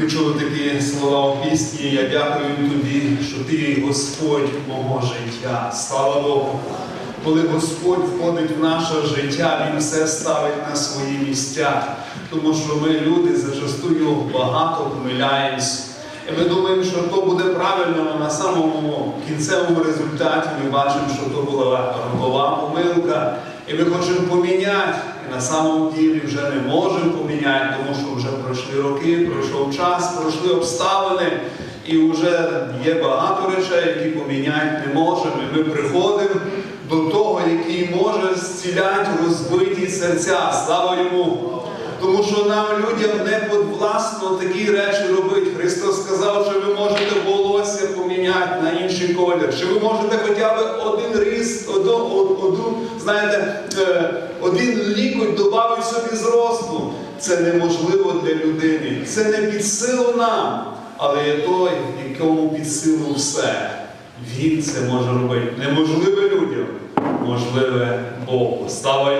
Ми чули такі слова у пісні. Я дякую тобі, що ти Господь мого життя. Слава Богу. Коли Господь входить в наше життя, Він все ставить на свої місця. Тому що ми, люди, зачастую багато помиляємось. І ми думаємо, що то буде правильно, але на самому кінцевому результаті ми бачимо, що то була рокова помилка. І ми хочемо поміняти. І на самому ділі вже не можемо поміняти, тому що пройшли роки, пройшов час, пройшли обставини, і вже є багато речей, які поміняти не можемо. Ми приходимо до того, який може зціляти розбиті серця. Слава йому! Тому що нам, людям, не подвласно такі речі робити. Христос сказав, що ви можете волосся поміняти на інший колір, чи ви можете хоча б один ріс, одну, одну, знаєте, е, один лікоть додати собі зросту. Це неможливо для людини. Це не під силу нам, але є той, якому під силу все. Він це може робити. Неможливе людям, можливе Богу. Слава.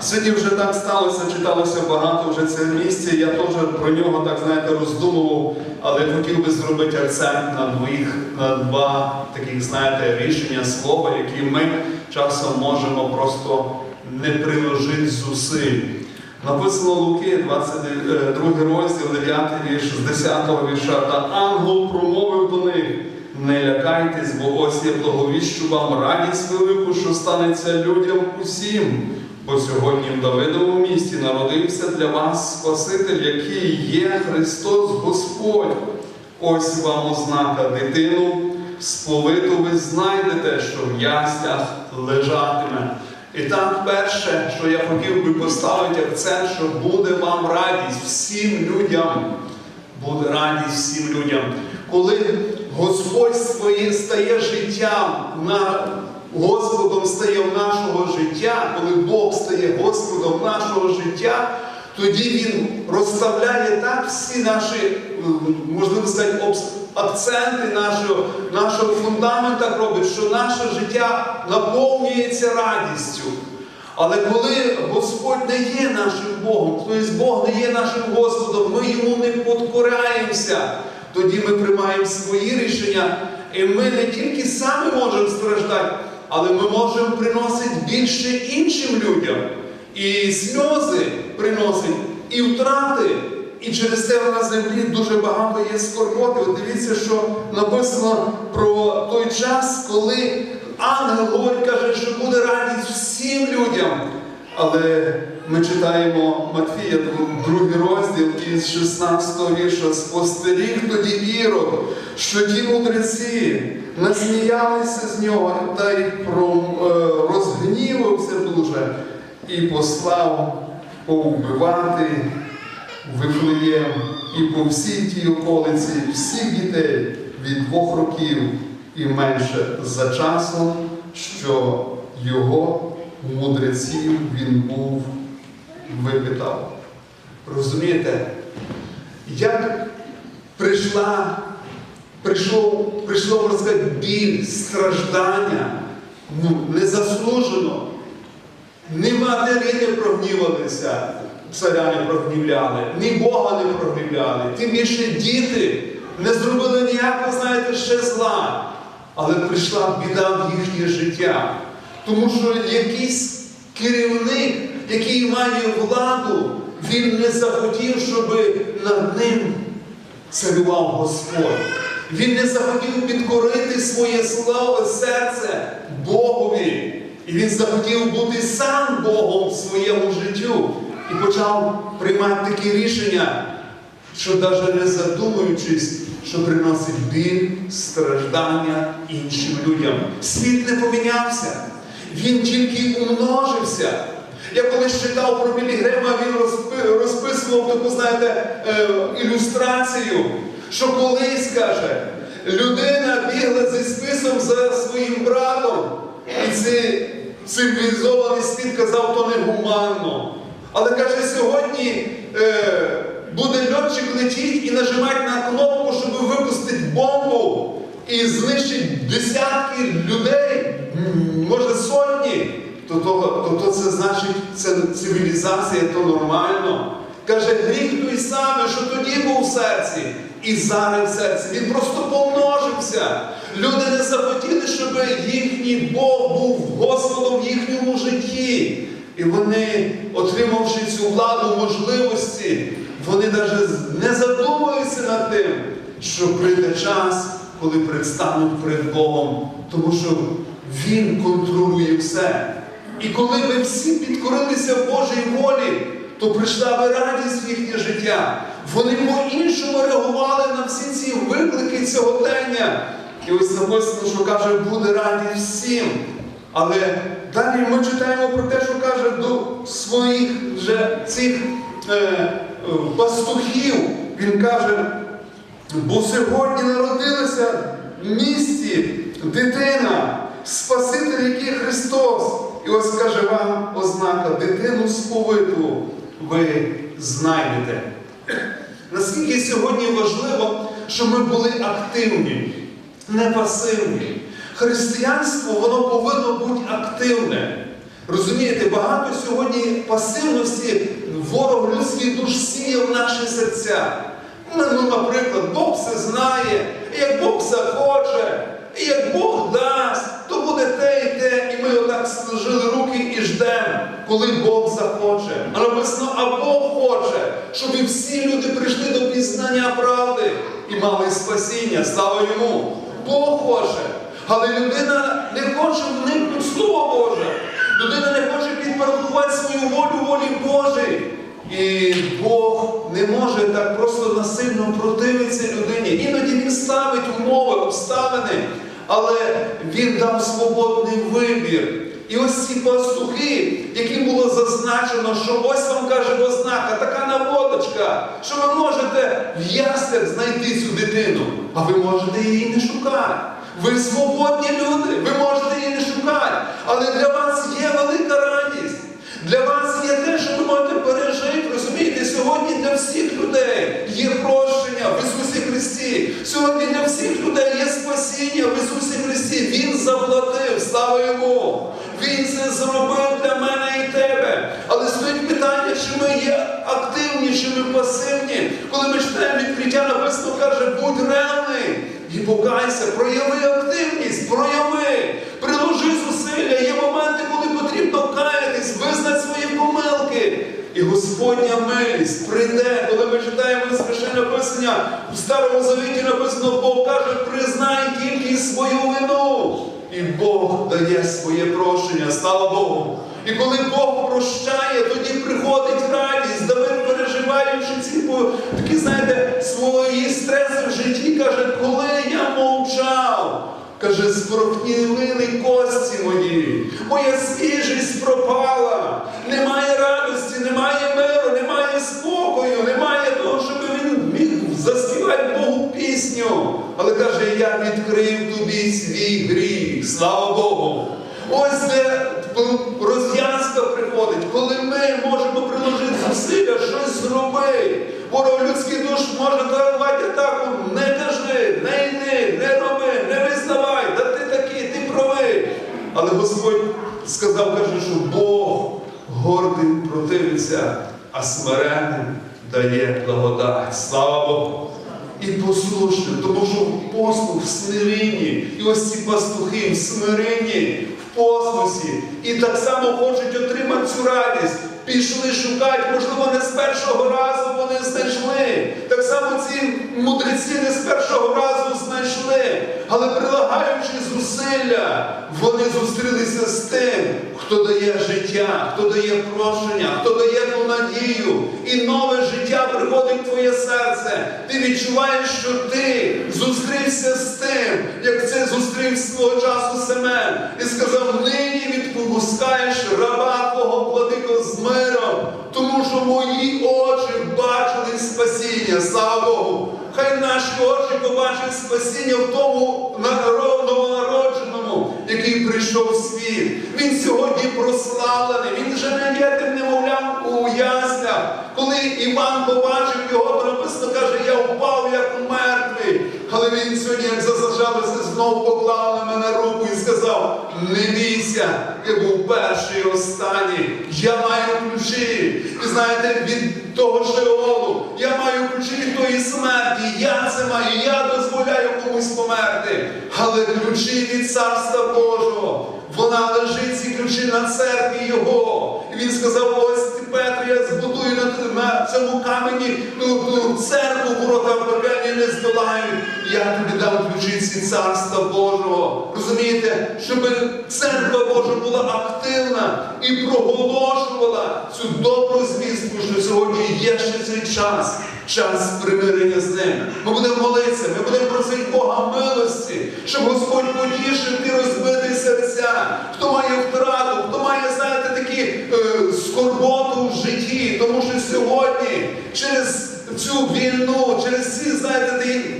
Сьогодні вже так сталося, читалося багато вже це місце. Я теж про нього так знаєте роздумував, але хотів би зробити акцент на двох, на два таких, знаєте, рішення слова, які ми часом можемо просто не приложити зусиль. Написано Луки, 22 розділ, 9 вірш, з 10 вірша. Та ангел промовив до них. Не лякайтесь, бо ось я благовіщу вам радість велику, що станеться людям усім. Бо сьогодні в Давидовому місті народився для вас Спаситель, який є Христос Господь. Ось вам ознака дитину, сповиту ви знайдете, що в яслях лежатиме. І там перше, що я хотів би поставити акцент, що буде вам радість всім людям. Буде радість всім людям. Коли Господь своє стає життям, на, Господом стає в нашого життя, коли Бог стає Господом нашого життя, тоді Він розставляє так всі наші, можливо сказати, акценти нашого, нашого фундамента робить, що наше життя наповнюється радістю. Але коли Господь не є нашим Богом, тобто Бог не є нашим Господом, ми йому не підкоряємося, тоді ми приймаємо свої рішення, і ми не тільки самі можемо страждати, але ми можемо приносити більше іншим людям. І сльози приносить, і втрати. І через те на землі дуже багато є скорботи. От дивіться, що написано про той час, коли ангел говорить, каже, що буде радість всім людям. Але ми читаємо Матфія, другий розділ із 16 вірша. Спостеріг тоді Ірод, що ті мудреці насміялися з нього та й е, розгнівався дуже і послав повбивати Вифлеєм і по всій тій околиці всіх дітей від двох років і менше за часом, що його мудреців він був випитав. Розумієте, як прийшла, прийшов, прийшло, можна сказати, біль, страждання, ну, незаслужено. Ні матері не прогнівалися, царя не прогнівляли, ні Бога не прогнівляли. Тим більше діти не зробили ніякого, знаєте, ще зла. Але прийшла біда в їхнє життя. Тому що якийсь керівник, який має владу, він не захотів, щоб над ним царював Господь. Він не захотів підкорити своє слово серце Богові. І він захотів бути сам Богом в своєму життю і почав приймати такі рішення, що навіть не задумуючись, що приносить біль, страждання іншим людям. Світ не помінявся, він тільки умножився. Я колись читав про Білі він розписував таку, знаєте, е, ілюстрацію, що колись каже, людина бігла зі списом за своїм братом, і цей цивілізований світ казав, то негуманно. Але каже, сьогодні е, буде льотчик летіть і нажимати на кнопку, щоб випустити бомбу і знищить десятки людей, може сотні, то, то, то, то це значить, це цивілізація, то нормально. Каже, гріх той самий, що тоді був в серці, і зараз в серці. Він просто помножився. Люди не захотіли, щоб їхній Бог був Господом в їхньому житті. І вони, отримавши цю владу можливості, вони навіть не задумуються над тим, що прийде час, коли предстануть перед Богом, тому що Він контролює все. І коли ми всі підкорилися Божій волі, то прийшла би радість в їхнє життя. Вони по-іншому реагували на всі ці виклики сьогодення. І ось написано, що каже, буде радість всім. Але далі ми читаємо про те, що каже до своїх вже цих е, пастухів. Він каже, бо сьогодні народилася в місті дитина, Спаситель, який Христос. І ось каже вам ознака, дитину сповиту ви знайдете. Наскільки сьогодні важливо, щоб ми були активні, не пасивні. Християнство воно повинно бути активне. Розумієте, багато сьогодні пасивності ворог людських душ сіє в наші серця. Ну, ну, наприклад, Бог все знає, і як Бог захоче, і як Бог дасть, буде те і те, і ми отак сложили руки і ждемо, коли Бог захоче. А написано, а Бог хоче, щоб всі люди прийшли до пізнання правди і мали спасіння. Слава йому! Бог хоче. Але людина не хоче вникнути Слово Боже. Людина не хоче підпорядкувати свою волю волі Божій. І Бог не може так просто насильно противитися людині. Іноді Він ставить умови, обставини, але Він дав свободний вибір. І ось ці пастухи, яким було зазначено, що ось вам каже ознака, така наводочка, що ви можете в яслях знайти цю дитину, а ви можете її не шукати. Ви свободні люди, ви можете її не шукати. Але для вас є велика радість. Для вас є те, що ви можете пережити. Розумієте, сьогодні для всіх людей є прощення в Ісусі Христі. Сьогодні для всіх людей є спасіння в Ісусі Христі. Він заплатив, слава Йому. Він це зробив для мене і тебе. Але стоїть питання, чи ми є активні, чи ми пасивні. Коли ми читаємо відкриття, написано каже, і покайся, прояви активність, прояви, приложи зусилля. Є моменти, коли потрібно каятись, визнати свої помилки. І Господня милість прийде, коли ми читаємо священне писання, в Старому Завіті написано, Бог каже, признай тільки свою вину. І Бог дає своє прощення, слава Богу. І коли Бог прощає, тоді приходить радість, Переживаючи такі, знаєте, свої стреси в житті, каже, коли я мовчав, каже, спорохнілили кості мої, моя свіжість пропала, немає радості, немає миру, немає спокою, немає того, щоб він міг заспівати Богу пісню. Але каже, я відкрив тобі свій гріх, слава Богу. Ось де розв'язка приходить, коли ми можемо приложити зусилля, щось зробити. Ворог людський душ може дарувати атаку, не кажи, не йди, не роби, не визнавай, да ти такий, ти правий. Але Господь сказав, каже, що Бог гордим противиться, а смиренним дає благодать. Слава Богу! І послушним, тому що послух в смиренні, і ось ці пастухи в смиренні, в послусі, і так само хочуть отримати цю радість. Пішли шукати, можливо, не з першого разу вони знайшли. Так само ці мудреці не з першого разу знайшли. Але прилагаючи зусилля, вони зустрілися з тим, хто дає життя, хто дає прощення, хто дає ту надію. І нове життя приходить в твоє серце. Ти відчуваєш, що ти зустрівся з тим, як це зустрів свого часу Семен, і сказав: нині відпускаєш раба спасіння. Слава Богу! Хай наші очі побачать спасіння в тому наро- новонародженому, який прийшов в світ. Він сьогодні прославлений, він вже не є тим немовлям у яснях. Коли Іван побачив його, то написано каже, я впав як. Але він сьогодні, як зазначав би знову поклав на мене руку і сказав: не бійся, я був перший і останній. Я маю ключі. І знаєте, від того Шеолу, я маю ключі від тої смерті. Я це маю, я дозволяю комусь померти. Але ключі від Царства Божого. Вона лежить ці ключі на церкві Його. І він сказав: ось Петро, я збудую на цьому камені ту, ту церкву, ворота пекельні не здолають. Я тобі дам ключі ці царства Божого. Розумієте, щоб церква Божа була активна і проголошувала цю добру звістку, що сьогодні є ще цей час, час примирення з ним. Ми будемо молитися, ми будемо просити Бога милості, щоб Господь потішив ті розбиті серця, хто має втрату, хто має, знаєте, такі е, скорботу в житті, тому що цю війну, через ці, знаєте,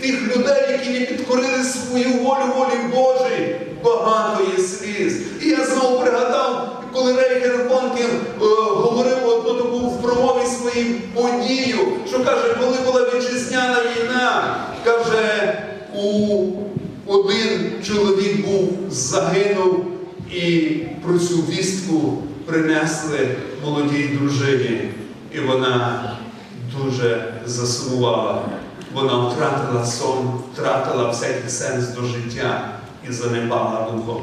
тих людей, які не підкорили свою волю волі Божій, багато є сліз. І я знову пригадав, коли Рейхер Бонкін е, говорив одну таку в промові своїй подію, що каже, коли була вітчизняна війна, каже, у один чоловік був загинув, і про цю вістку принесли молодій дружині, і вона дуже засумувала. Вона втратила сон, втратила всякий сенс до життя і занепала духом.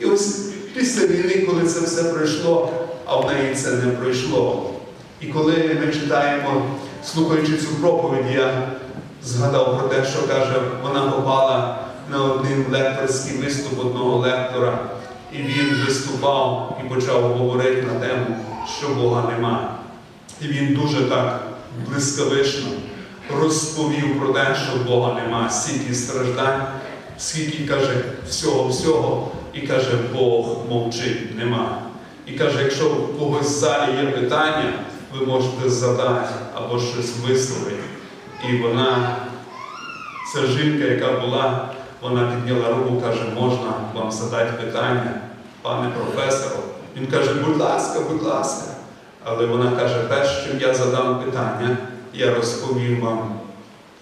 І ось після війни, коли це все пройшло, а в неї це не пройшло. І коли ми читаємо, слухаючи цю проповідь, я згадав про те, що каже, вона попала на один лекторський виступ одного лектора, і він виступав і почав говорити на тему, що Бога нема. І він дуже так блискавично розповів про те, що в Бога нема, стільки страждань, скільки каже всього-всього, і каже, Бог мовчить, нема. І каже, якщо в когось в залі є питання, ви можете задати або щось висловити. І вона, ця жінка, яка була, вона підняла руку, каже, можна вам задати питання, пане професору. Він каже, будь ласка, будь ласка. Але вона каже, перш чим я задам питання, я розповім вам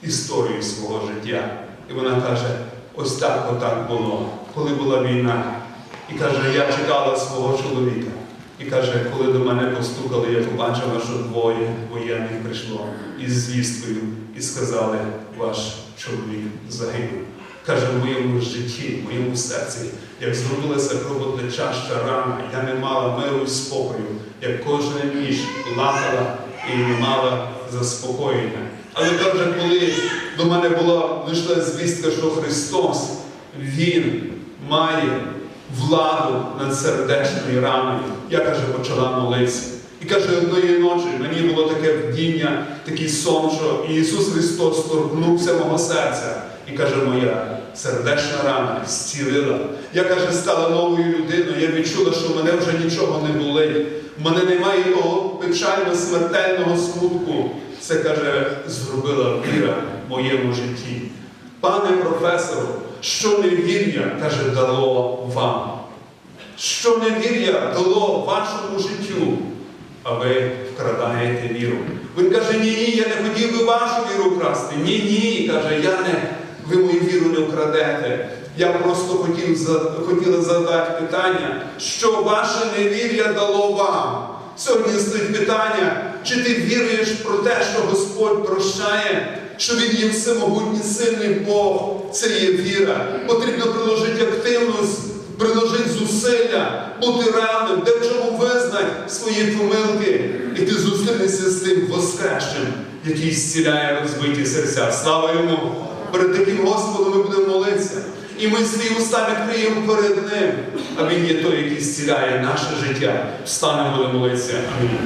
історію свого життя. І вона каже, ось так, отак було, коли була війна. І каже, я чекала свого чоловіка. І каже, коли до мене постукали, я побачила, що двоє воєнних прийшло із звісткою і сказали, ваш чоловік загинув. Каже, в моєму житті, в моєму серці, як зробилася кровотечаща рана, я не мала миру і спокою, як кожна ніч плакала і не мала заспокоєння. Але каже, коли до мене була лише звістка, що Христос, Він має владу над сердечною раною, я каже, почала молитися. І каже, одної ночі мені було таке вдіння, такий сон, що Ісус Христос торкнувся мого серця. І каже, моя сердечна рана зцілила. Я каже, стала новою людиною. Я відчула, що мене вже нічого не болить. Мене немає того печально смертельного смутку. Це каже, зробила віра в моєму житті. Пане професору, що невір'я, каже, дало вам. Що невір'я дало вашому життю, а ви вкрадаєте віру. Він каже, ні, ні, я не хотів би вашу віру вкрасти. Ні, ні. Каже, я не, ви мою віру не вкрадете. Я просто хотів, хотіла задати питання, що ваше невір'я дало вам. Сьогодні стоїть питання, чи ти віруєш про те, що Господь прощає, що Він є всемогутній сильний Бог. Це є віра. Потрібно приложити активність, приложити зусилля, бути реальним, де в чому визнати свої помилки. І ти зустрінешся з тим воскресшим, який зціляє розбиті серця. Слава йому! Перед таким Господом ми будемо молитися. І ми свої уста відкриємо перед Ним. А Він є той, який зціляє наше життя. Встанемо, будемо молитися. Амінь.